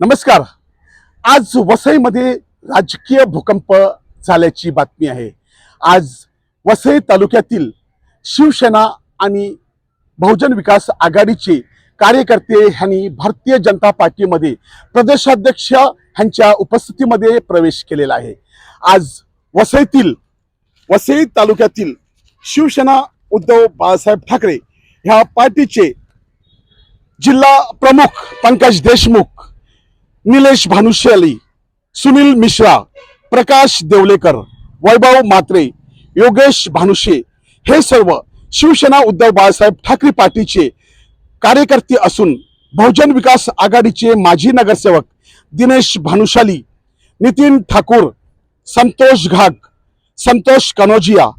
नमस्कार. आज वसईमध्ये राजकीय भूकंप झाल्याची बातमी आहे. आज वसई तालुक्यातील शिवसेना आणि बहुजन विकास आघाडीचे कार्यकर्ते ह्यांनी भारतीय जनता पार्टीमध्ये प्रदेशाध्यक्ष ह्यांच्या उपस्थितीमध्ये प्रवेश केलेला आहे. आज वसईतील वसई तालुक्यातील शिवसेना उद्धव बाळासाहेब ठाकरे ह्या पार्टीचे जिल्हा प्रमुख पंकज देशमुख निलेश भानुशाली सुनील मिश्रा प्रकाश देवलेकर वैभव मात्रे योगेश भानुशे हे सर्व शिवसेना उद्धव बाळासाहेब ठाकरे पार्टीचे कार्यकर्ते असून बहुजन विकास आघाडीचे माजी नगरसेवक दिनेश भानुशाली नितीन ठाकूर संतोष घाग संतोष कनोजिया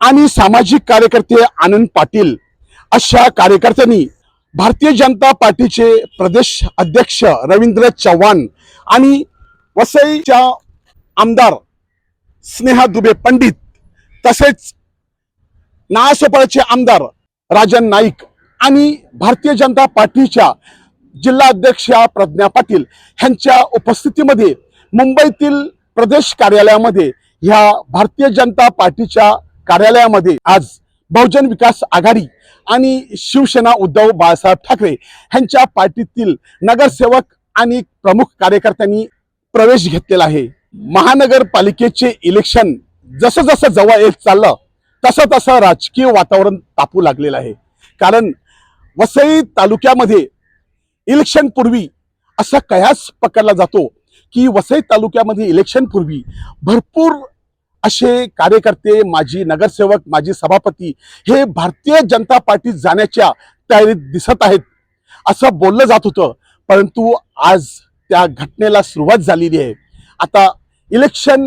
आणि सामाजिक कार्यकर्ते आनंद पाटील अशा कार्यकर्त्यांनी भारतीय जनता पार्टीचे प्रदेश अध्यक्ष रवींद्र चव्हाण आणि वसईच्या आमदार स्नेहा दुबे पंडित तसेच नासोपाळचे आमदार राजन नाईक आणि भारतीय जनता पार्टीच्या जिल्हा अध्यक्षा प्रज्ञा पाटील ह्यांच्या उपस्थितीमध्ये मुंबईतील प्रदेश कार्यालयामध्ये ह्या भारतीय जनता पार्टीच्या कार्यालयामध्ये आज बहुजन विकास आघाडी आणि शिवसेना उद्धव बाळासाहेब ठाकरे ह्यांच्या पार्टीतील नगरसेवक आणि प्रमुख कार्यकर्त्यांनी प्रवेश घेतलेला आहे. महानगरपालिकेचे इलेक्शन जसं जसं जवळ येत चाललं तसं तसं राजकीय वातावरण तापू लागलेलं आहे. कारण वसई तालुक्यामध्ये इलेक्शनपूर्वी असा कयास पकडला जातो की वसई तालुक्यामध्ये इलेक्शनपूर्वी भरपूर असे कार्यकर्ते माजी नगरसेवक माजी सभापती हे भारतीय जनता पार्टीत जाण्याच्या तयारीत दिसत आहेत. असं बोललं जात होतं परंतु आज त्या घटनेला सुरुवात झालेली आहे. आता इलेक्शन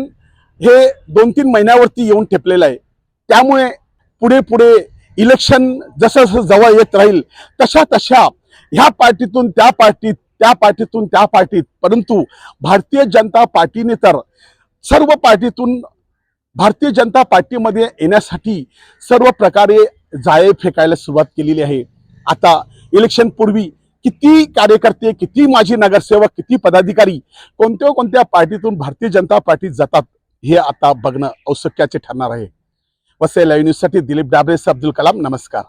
हे दोन तीन महिन्यावरती येऊन ठेपलेलं आहे. त्यामुळे पुढे पुढे इलेक्शन जसं जसं जवळ येत राहील तशा तशा ह्या पार्टीतून त्या पार्टीत त्या पार्टीतून त्या पार्टीत. परंतु भारतीय जनता पार्टीने तर सर्व पार्टीतून भारतीय जनता पार्टीमध्ये येण्यासाठी सर्व प्रकारे जाळे फेकायला सुरुवात केलेली आहे. आता इलेक्शन पूर्वी किती कार्यकर्ते किती माजी नगरसेवक किती पदाधिकारी कोणत्या कोणत्या पार्टीतून भारतीय जनता पार्टीत जातात हे आता बघणं औत्सुक्याचे ठरणार आहे. वसई लाईव्ह न्यूजसाठी दिलीप डाबरे अब्दुल कलाम नमस्कार.